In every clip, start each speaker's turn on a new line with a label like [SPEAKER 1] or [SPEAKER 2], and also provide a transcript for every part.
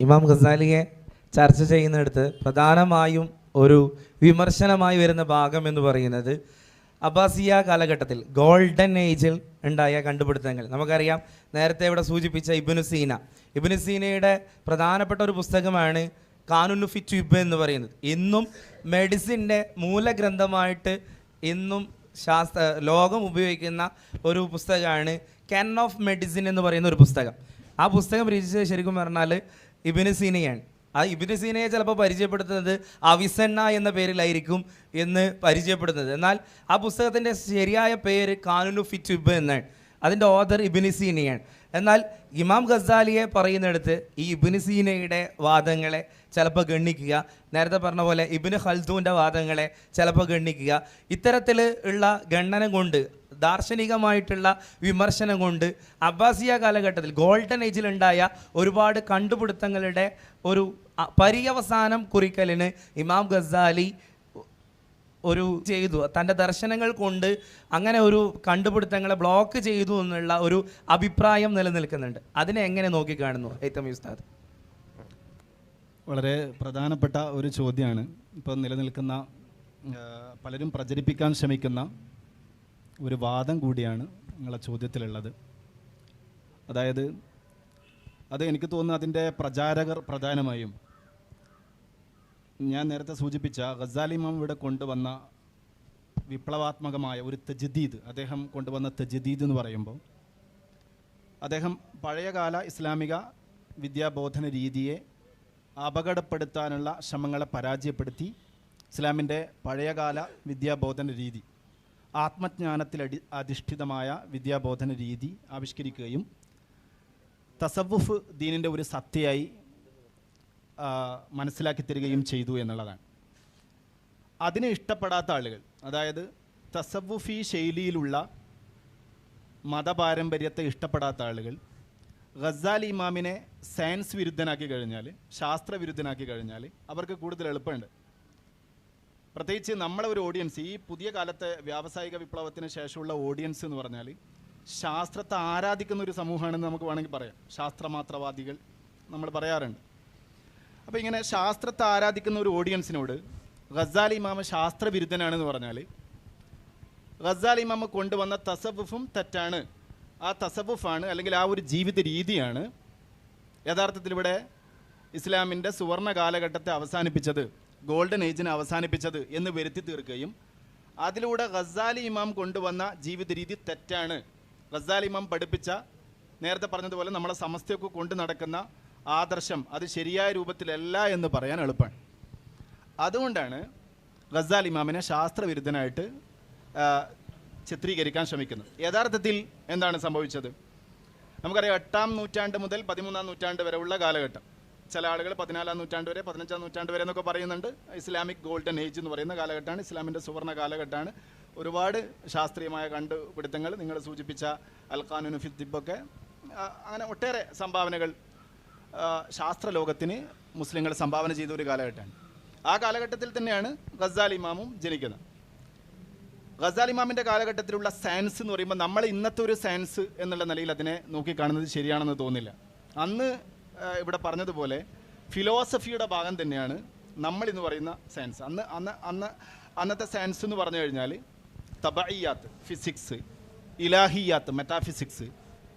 [SPEAKER 1] ഇമാം ഖസാലിയെ ചർച്ച ചെയ്യുന്നിടത്ത് പ്രധാനമായും ഒരു വിമർശനമായി വരുന്ന ഭാഗം എന്ന് പറയുന്നത് അബ്ബാസിയ കാലഘട്ടത്തിൽ ഗോൾഡൻ ഏജിൽ ഉണ്ടായ കണ്ടുപിടുത്തങ്ങൾ. നമുക്കറിയാം നേരത്തെ ഇവിടെ സൂചിപ്പിച്ച ഇബിനു സീന. സീനയുടെ പ്രധാനപ്പെട്ട ഒരു പുസ്തകമാണ് കാനുനു ഫിറ്റ് ഇബ് എന്ന് പറയുന്നത്. ഇന്നും മെഡിസിന്റെ മൂലഗ്രന്ഥമായിട്ട് ഇന്നും ശാസ്ത്ര ലോകം ഉപയോഗിക്കുന്ന ഒരു പുസ്തകമാണ് കെൻ ഓഫ് മെഡിസിൻ എന്ന് പറയുന്ന ഒരു പുസ്തകം. ആ പുസ്തകം രചിച്ചത് ശരിക്കും പറഞ്ഞാൽ ഇബിന് സീനയാണ് ആ ഇബിന് സീനയെ ചിലപ്പോൾ പരിചയപ്പെടുത്തുന്നത് അവിസന്ന എന്ന പേരിലായിരിക്കും എന്ന് പരിചയപ്പെടുന്നത് എന്നാൽ ആ പുസ്തകത്തിന്റെ ശരിയായ പേര് കാനുനു ഫിറ്റ് ഇബ് എന്നാണ്. അതിന്റെ ഓദർ ഇബിന് സീനയാണ് എന്നാൽ ഇമാം ഗസാലിയെ പറയുന്നിടത്ത് ഈ ഇബിന് സീനയുടെ വാദങ്ങളെ ചിലപ്പോൾ ഗണ്ണിക്കുക. നേരത്തെ പറഞ്ഞ പോലെ ഇബിന് ഖൽദൂന്റെ വാദങ്ങളെ ചിലപ്പോൾ ഗണ്ണിക്കുക. ഇത്തരത്തിൽ ഉള്ള ഗണ്ണനം കൊണ്ട് ദാർശനികമായിട്ടുള്ള വിമർശനം കൊണ്ട് അബ്ബാസിയ കാലഘട്ടത്തിൽ ഗോൾഡൻ ഏജിലുണ്ടായ ഒരുപാട് കണ്ടുപിടുത്തങ്ങളുടെ ഒരു പര്യവസാനം കുറിക്കലിന് ഇമാം ഗസാലി ഒരു ചെയ്തു. തന്റെ ദർശനങ്ങൾ കൊണ്ട് അങ്ങനെ ഒരു കണ്ടുപിടുത്തങ്ങളെ ബ്ലോക്ക് ചെയ്തു എന്നുള്ള ഒരു അഭിപ്രായം നിലനിൽക്കുന്നുണ്ട്. അതിനെ എങ്ങനെ നോക്കിക്കാണുന്നു ഏറ്റവും ഉസ്താദ്?
[SPEAKER 2] വളരെ പ്രധാനപ്പെട്ട ഒരു ചോദ്യമാണ്. ഇപ്പോൾ നിലനിൽക്കുന്ന പലരും പ്രചരിപ്പിക്കാൻ ശ്രമിക്കുന്ന ഒരു വാദം കൂടിയാണ് നിങ്ങളെ ചോദ്യത്തിലുള്ളത്. അതായത് അത് എനിക്ക് തോന്നുന്നു അതിന്റെ പ്രചാരകർ പ്രധാനമായും ഞാൻ നേരത്തെ സൂചിപ്പിച്ച ഗസാലി ഇവിടെ കൊണ്ടുവന്ന വിപ്ലവാത്മകമായ ഒരു തജദീദ് അദ്ദേഹം കൊണ്ടുവന്ന തജദീദ് എന്ന് പറയുമ്പോൾ അദ്ദേഹം പഴയകാല ഇസ്ലാമിക വിദ്യാബോധന രീതിയെ അപകടപ്പെടുത്താനുള്ള ശ്രമങ്ങളെ പരാജയപ്പെടുത്തി ഇസ്ലാമിന്റെ പഴയകാല വിദ്യാബോധന രീതി ആത്മജ്ഞാനത്തിൽ അടി അധിഷ്ഠിതമായ വിദ്യാബോധന രീതി ആവിഷ്കരിക്കുകയും തസവുഫ് ദീനിന്റെ ഒരു സത്യയായി മനസ്സിലാക്കി തരികയും ചെയ്തു എന്നുള്ളതാണ്. അതിനെ ഇഷ്ടപ്പെടാത്ത ആളുകൾ അതായത് തസവുഫി ശൈലിയിലുള്ള മതപാരമ്പര്യത്തെ ഇഷ്ടപ്പെടാത്ത ആളുകൾ ഗസാൽ ഇമാമിനെ സയൻസ് വിരുദ്ധനാക്കി കഴിഞ്ഞാൽ ശാസ്ത്ര വിരുദ്ധനാക്കി കഴിഞ്ഞാൽ അവർക്ക് കൂടുതൽ എളുപ്പമുണ്ട്. പ്രത്യേകിച്ച് നമ്മളെ ഒരു ഓഡിയൻസ് ഈ പുതിയ കാലത്തെ വ്യാവസായിക വിപ്ലവത്തിന് ശേഷമുള്ള ഓഡിയൻസ് എന്ന് പറഞ്ഞാൽ ശാസ്ത്രത്തെ ആരാധിക്കുന്ന ഒരു സമൂഹമാണെന്ന് നമുക്ക് വേണമെങ്കിൽ പറയാം. ശാസ്ത്രമാത്രവാദികൾ നമ്മൾ പറയാറുണ്ട്. അപ്പോൾ ഇങ്ങനെ ശാസ്ത്രത്തെ ആരാധിക്കുന്ന ഒരു ഓഡിയൻസിനോട് ഗസാൽ ഇമാമ ശാസ്ത്രവിരുദ്ധനാണെന്ന് പറഞ്ഞാൽ ഗസാൽ ഇമാമ കൊണ്ടുവന്ന തസവുഫും തെറ്റാണ്. ആ തസവുഫാണ് അല്ലെങ്കിൽ ആ ഒരു ജീവിത രീതിയാണ് യഥാർത്ഥത്തിൽ ഇവിടെ ഇസ്ലാമിന്റെ സുവർണ കാലഘട്ടത്തെ അവസാനിപ്പിച്ചത് ഗോൾഡൻ ഏജിനെ അവസാനിപ്പിച്ചത് എന്ന് വരുത്തി തീർക്കുകയും അതിലൂടെ ഗസാലി ഇമാം കൊണ്ടുവന്ന ജീവിത രീതി തെറ്റാണ്. ഗസാൽ ഇമാം പഠിപ്പിച്ച നേരത്തെ പറഞ്ഞതുപോലെ നമ്മളെ സമസ്തയൊക്കെ കൊണ്ടു നടക്കുന്ന ആദർശം അത് ശരിയായ രൂപത്തിലല്ല എന്ന് പറയാൻ എളുപ്പമാണ് അതുകൊണ്ടാണ് ഗസാൽ ഇമാമിനെ ശാസ്ത്രവിരുദ്ധനായിട്ട് ചിത്രീകരിക്കാൻ ശ്രമിക്കുന്നത്. യഥാർത്ഥത്തിൽ എന്താണ് സംഭവിച്ചത്? നമുക്കറിയാം എട്ടാം നൂറ്റാണ്ട് മുതൽ പതിമൂന്നാം നൂറ്റാണ്ട് വരെ ഉള്ള കാലഘട്ടം. ചില ആളുകൾ പതിനാലാം നൂറ്റാണ്ട് വരെ പതിനഞ്ചാം നൂറ്റാണ്ട് വരെ എന്നൊക്കെ പറയുന്നുണ്ട്. ഇസ്ലാമിക് ഗോൾഡൻ ഏജ് എന്ന് പറയുന്ന കാലഘട്ടമാണ്. ഇസ്ലാമിന്റെ സുവർണ കാലഘട്ടമാണ്. ഒരുപാട് ശാസ്ത്രീയമായ കണ്ടുപിടുത്തങ്ങൾ നിങ്ങൾ സൂചിപ്പിച്ച അൽ ഖാനുൻ ഫിദ്ദിബൊക്കെ അങ്ങനെ ഒട്ടേറെ സംഭാവനകൾ ശാസ്ത്രലോകത്തിന് മുസ്ലിങ്ങൾ സംഭാവന ചെയ്ത ഒരു കാലഘട്ടമാണ്. ആ കാലഘട്ടത്തിൽ തന്നെയാണ് ഗസാൽ ഇമാമും ജനിക്കുന്നത്. ഗസാൽ ഇമാമിന്റെ കാലഘട്ടത്തിലുള്ള സയൻസ് എന്ന് പറയുമ്പോൾ നമ്മൾ ഇന്നത്തെ ഒരു സയൻസ് എന്നുള്ള നിലയിൽ അതിനെ നോക്കിക്കാണുന്നത് ശരിയാണെന്ന് തോന്നില്ല. അന്ന് ഇവിടെ പറഞ്ഞതുപോലെ ഫിലോസഫിയുടെ ഭാഗം തന്നെയാണ് നമ്മൾ ഇന്ന് പറയുന്ന സയൻസ്. അന്ന് അന്ന് അന്ന് അന്നത്തെ സയൻസ് എന്ന് പറഞ്ഞു കഴിഞ്ഞാൽ തബയ്യാത്ത് ഫിസിക്സ് ഇലാഹിയാത്ത് മെറ്റാഫിസിക്സ്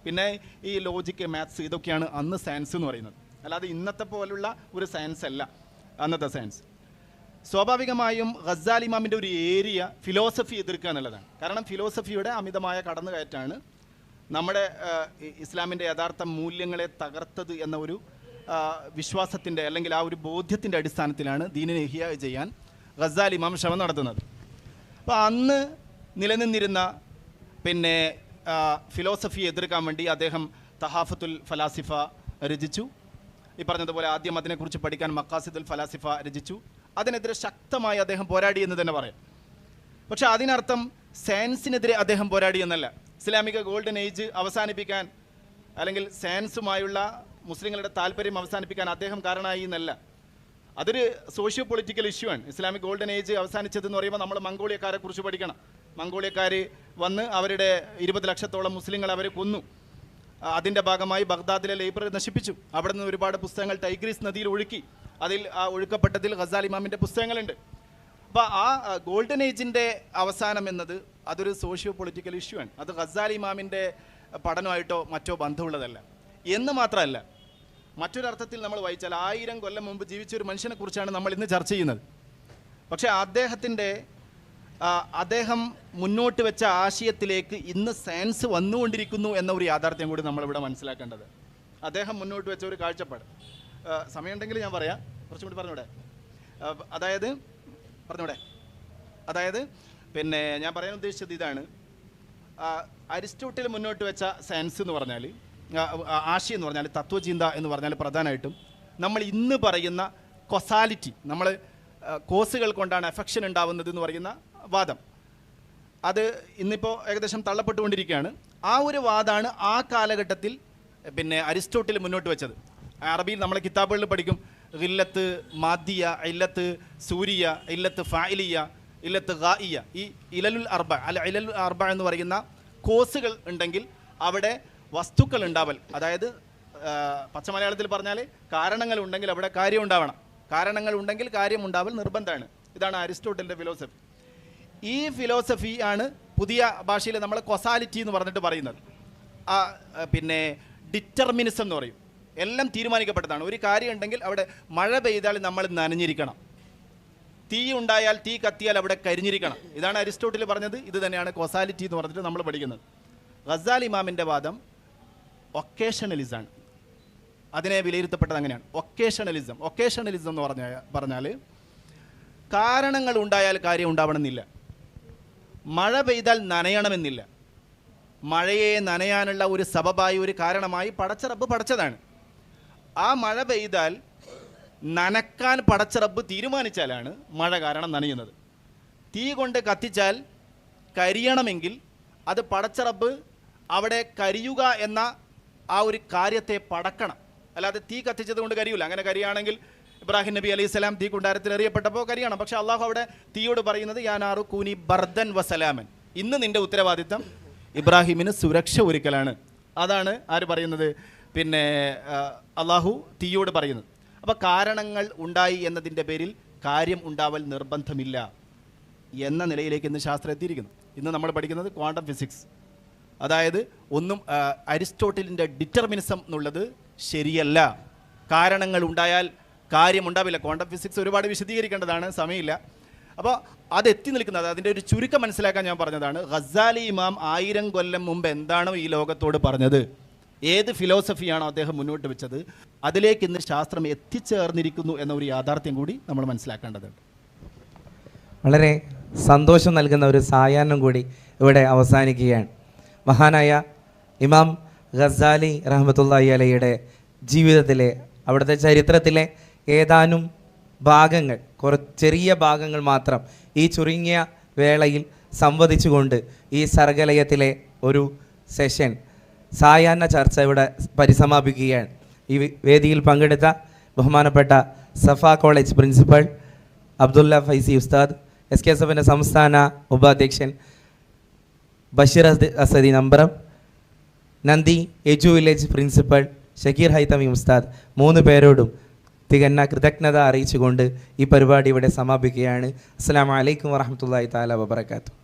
[SPEAKER 2] പിന്നെ ഈ ലോജിക്ക് മാത്സ് ഇതൊക്കെയാണ് അന്ന് സയൻസ് എന്ന് പറയുന്നത്. അല്ലാതെ ഇന്നത്തെ പോലുള്ള ഒരു സയൻസ് അല്ല അന്നത്തെ സയൻസ് സ്വാഭാവികമായും ഖസാൽ ഇമാമിന്റെ ഒരു ഏരിയ ഫിലോസഫി എതിർക്കുക എന്നുള്ളതാണ്. കാരണം ഫിലോസഫിയുടെ അമിതമായ കടന്നുകയറ്റാണ് നമ്മുടെ ഇസ്ലാമിന്റെ യഥാർത്ഥ മൂല്യങ്ങളെ തകർത്തത് എന്ന ഒരു വിശ്വാസത്തിന്റെ അല്ലെങ്കിൽ ആ ഒരു ബോധ്യത്തിന്റെ അടിസ്ഥാനത്തിലാണ് ദീനിനെ ഇഹിയ ചെയ്യാൻ ഖസാൽ ഇമാം ശ്രമം നടത്തുന്നത്. അപ്പോൾ അന്ന് നിലനിന്നിരുന്ന പിന്നെ ആ, ഫിലോസഫി എതിർക്കാൻ വേണ്ടി അദ്ദേഹം തഹാഫത്തുൽ ഫലാസിഫ രചിച്ചു. ഈ പറഞ്ഞതുപോലെ ആദ്യം അതിനെക്കുറിച്ച് പഠിക്കാൻ മക്കാസിദുൽ ഫലാസിഫ രചിച്ചു. അതിനെതിരെ ശക്തമായി അദ്ദേഹം പോരാടി എന്ന് തന്നെ പറയാം. പക്ഷേ അതിനർത്ഥം സയൻസിനെതിരെ അദ്ദേഹം പോരാടി എന്നല്ല. ഇസ്ലാമിക ഗോൾഡൻ ഏജ് അവസാനിപ്പിക്കാൻ അല്ലെങ്കിൽ സയൻസുമായുള്ള മുസ്ലിങ്ങളുടെ താല്പര്യം അവസാനിപ്പിക്കാൻ അദ്ദേഹം കാരണമായി എന്നല്ല. അതൊരു സോഷ്യോ പൊളിറ്റിക്കൽ ഇഷ്യൂ ആണ്. ഇസ്ലാമിക് ഗോൾഡൻ ഏജ് അവസാനിച്ചതെന്ന് പറയുമ്പോൾ നമ്മൾ മംഗോളിയക്കാരെ കുറിച്ച് പഠിക്കണം. മംഗോളിയക്കാർ വന്ന് അവരുടെ ഇരുപത് ലക്ഷത്തോളം മുസ്ലിങ്ങൾ അവരെ കൊന്നു. അതിന്റെ ഭാഗമായി ബഗ്ദാദിലെ ലൈബ്രറി നശിപ്പിച്ചു. അവിടെ നിന്ന് ഒരുപാട് പുസ്തകങ്ങൾ ടൈഗ്രീസ് നദിയിൽ ഒഴുക്കി. അതിൽ ആ ഒഴുക്കപ്പെട്ടതിൽ ഖസാൽ ഇമാമിന്റെ പുസ്തകങ്ങളുണ്ട്. അപ്പോൾ ആ ഗോൾഡൻ ഏജിന്റെ അവസാനം എന്നത് അതൊരു സോഷ്യോ പൊളിറ്റിക്കൽ ഇഷ്യൂ ആണ്. അത് ഖസാൽ ഇമാമിന്റെ പഠനമായിട്ടോ മറ്റോ ബന്ധമുള്ളതല്ല. എന്ന് മാത്രമല്ല മറ്റൊരർത്ഥത്തിൽ നമ്മൾ വായിച്ചാൽ ആയിരം കൊല്ലം മുമ്പ് ജീവിച്ച ഒരു മനുഷ്യനെക്കുറിച്ചാണ് നമ്മൾ ഇന്ന് ചർച്ച ചെയ്യുന്നത്. പക്ഷേ അദ്ദേഹത്തിന്റെ അദ്ദേഹം മുന്നോട്ട് വെച്ച ആശയത്തിലേക്ക് ഇന്ന് സയൻസ് വന്നുകൊണ്ടിരിക്കുന്നു എന്ന ഒരു യാഥാർത്ഥ്യം കൂടി നമ്മളിവിടെ മനസ്സിലാക്കേണ്ടത്. അദ്ദേഹം മുന്നോട്ട് വെച്ച ഒരു കാഴ്ചപ്പാട്. സമയമുണ്ടെങ്കിൽ ഞാൻ പറയാം. കുറച്ചും കൂടി പറഞ്ഞൂടെ? അതായത് പറഞ്ഞൂടെ? അതായത് പിന്നെ ഞാൻ പറയാൻ ഉദ്ദേശിച്ചത് ഇതാണ്. അരിസ്റ്റോട്ടിൽ മുന്നോട്ട് വെച്ച സയൻസ് എന്ന് പറഞ്ഞാൽ ആശയം എന്ന് പറഞ്ഞാൽ തത്വചിന്ത എന്ന് പറഞ്ഞാൽ പ്രധാനമായിട്ടും നമ്മൾ ഇന്ന് പറയുന്ന കൊസാലിറ്റി നമ്മൾ കോസുകൾ കൊണ്ടാണ് എഫക്ഷൻ ഉണ്ടാവുന്നത് എന്ന് പറയുന്ന വാദം. അത് ഇന്നിപ്പോൾ ഏകദേശം തള്ളപ്പെട്ടുകൊണ്ടിരിക്കുകയാണ്. ആ ഒരു വാദമാണ് ആ കാലഘട്ടത്തിൽ പിന്നെ അരിസ്റ്റോട്ടിൽ മുന്നോട്ട് വെച്ചത്. അറബിയിൽ നമ്മളെ കിതാബുകളിൽ പഠിക്കും ഇല്ലത്ത് മാദിയ ഇല്ലത്ത് സൂരിയ ഇല്ലത്ത് ഫായിലിയ ഇല്ലത്ത് ഗായിയ ഈ ഇലലുൽ അർബ അല്ല ഇലലുൽ അർബ എന്ന് പറയുന്ന കോസുകൾ ഉണ്ടെങ്കിൽ അവിടെ വസ്തുക്കൾ ഉണ്ടാവൽ അതായത് പച്ച മലയാളത്തിൽ പറഞ്ഞാൽ കാരണങ്ങൾ ഉണ്ടെങ്കിൽ അവിടെ കാര്യം ഉണ്ടാവണം. കാരണങ്ങൾ ഉണ്ടെങ്കിൽ കാര്യം ഉണ്ടാവൽ നിർബന്ധമാണ്. ഇതാണ് അരിസ്റ്റോട്ടലിന്റെ ഫിലോസഫി. ഈ ഫിലോസഫി ആണ് പുതിയ ഭാഷയിൽ നമ്മൾ കൊസാലിറ്റി എന്ന് പറഞ്ഞിട്ട് പറയുന്നത്. പിന്നെ ഡിറ്റർമിനിസം എന്ന് പറയും. എല്ലാം തീരുമാനിക്കപ്പെട്ടതാണ്. ഒരു കാര്യം ഉണ്ടെങ്കിൽ അവിടെ മഴ പെയ്താൽ നമ്മൾ നനഞ്ഞിരിക്കണം. തീ ഉണ്ടായാൽ തീ കത്തിയാൽ അവിടെ കരിഞ്ഞിരിക്കണം. ഇതാണ് അരിസ്റ്റോട്ടിൽ പറഞ്ഞത്. ഇത് തന്നെയാണ് കൊസാലിറ്റി എന്ന് പറഞ്ഞിട്ട് നമ്മൾ പഠിക്കുന്നത്. ഗസാൽ ഇമാമിന്റെ വാദം ഒക്കേഷണലിസാണ് അതിനെ വിലയിരുത്തപ്പെട്ടത് അങ്ങനെയാണ്. ഒക്കേഷണലിസം ഒക്കേഷണലിസം എന്ന് പറഞ്ഞ പറഞ്ഞാൽ കാരണങ്ങൾ ഉണ്ടായാൽ കാര്യം ഉണ്ടാവണമെന്നില്ല. മഴ പെയ്താൽ നനയണമെന്നില്ല. മഴയെ നനയാനുള്ള ഒരു സബബായി ഒരു കാരണമായി പടച്ചറബ് പടച്ചതാണ്. ആ മഴ പെയ്താൽ നനക്കാൻ പടച്ചറബ് തീരുമാനിച്ചാലാണ് മഴ കാരണം നനയുന്നത്. തീ കൊണ്ട് കത്തിച്ചാൽ കരിയണമെങ്കിൽ അത് പടച്ചറബ് അവിടെ കരിയുക എന്ന ആ ഒരു കാര്യത്തെ പടക്കണം. അല്ലാതെ തീ കത്തിച്ചത് കൊണ്ട് കരിയൂല. അങ്ങനെ കരിയാണെങ്കിൽ ഇബ്രാഹിം നബി അലൈഹി സ്വലാം തീ കുണ്ടാരത്തിൽ എറിയപ്പെട്ടപ്പോൾ കരിയാണ്. പക്ഷെ അള്ളാഹു അവിടെ തീയോട് പറയുന്നത് യാനാറു കൂനി ബർദൻ വസലാമൻ. ഇന്ന് നിന്റെ ഉത്തരവാദിത്തം ഇബ്രാഹിമിന് സുരക്ഷ ഒരുക്കലാണ്. അതാണ് ആര് പറയുന്നത്? പിന്നെ അള്ളാഹു തീയോട് പറയുന്നത്. അപ്പോൾ കാരണങ്ങൾ ഉണ്ടായി എന്നതിന്റെ പേരിൽ കാര്യം ഉണ്ടാവൽ നിർബന്ധമില്ല എന്ന നിലയിലേക്ക് ഇന്ന് ശാസ്ത്രം എത്തിയിരിക്കുന്നു. ഇന്ന് നമ്മൾ പഠിക്കുന്നത് ക്വാണ്ടം ഫിസിക്സ്. അതായത് ഒന്നും അരിസ്റ്റോട്ടിലിന്റെ ഡിറ്റർമിനിസം എന്നുള്ളത് ശരിയല്ല. കാരണങ്ങൾ ഉണ്ടായാൽ കാര്യമുണ്ടാവില്ല. ക്വാണ്ടം ഫിസിക്സ് ഒരുപാട് വിശദീകരിക്കേണ്ടതാണ് സമയമില്ല. അപ്പോൾ അത് എത്തി നിൽക്കുന്നത് അതിന്റെ ഒരു ചുരുക്കം മനസ്സിലാക്കാൻ ഞാൻ പറഞ്ഞതാണ്. ഖസാലി ഇമാം ആയിരം കൊല്ലം മുമ്പ് എന്താണോ ഈ ലോകത്തോട് പറഞ്ഞത്? ഏത് ഫിലോസഫിയാണോ അദ്ദേഹം മുന്നോട്ട് വെച്ചത്? അതിലേക്ക് ഇന്ന് ശാസ്ത്രം എത്തിച്ചേർന്നിരിക്കുന്നു എന്ന ഒരു യാഥാർത്ഥ്യം കൂടി നമ്മൾ മനസ്സിലാക്കേണ്ടതുണ്ട്.
[SPEAKER 1] വളരെ സന്തോഷം നൽകുന്ന ഒരു സായാഹ്നം കൂടി ഇവിടെ അവസാനിക്കുകയാണ്. മഹാനായ ഇമാം ഖസാലി റഹ്മത്തുള്ളാഹി അലയുടെ ജീവിതത്തിലെ അവിടുത്തെ ചരിത്രത്തിലെ ഏതാനും ഭാഗങ്ങൾ കുറ ചെറിയ ഭാഗങ്ങൾ മാത്രം ഈ ചുരുങ്ങിയ വേളയിൽ സംവദിച്ചുകൊണ്ട് ഈ സർഗലയത്തിലെ ഒരു സെഷൻ സായാഹ്ന ചർച്ച ഇവിടെ പരിസമാപിക്കുകയാണ്. ഈ വേദിയിൽ പങ്കെടുത്ത ബഹുമാനപ്പെട്ട Safa college principal Abdulla Faizi Ustad S K S എഫിന്റെ സംസ്ഥാന ഉപാധ്യക്ഷൻ ബഷീർ അസ് അസദി നമ്പറം നന്ദി edu village principal Shakeer Haithami ഉസ്താദ് മൂന്ന് പേരോടും തികഞ്ഞ കൃതജ്ഞത അറിയിച്ചുകൊണ്ട് ഈ പരിപാടി ഇവിടെ സമാപിക്കുകയാണ്. അസ്സാം വലൈക്കും വാഹമത്തല്ലാ താല വബർക്കാത്തു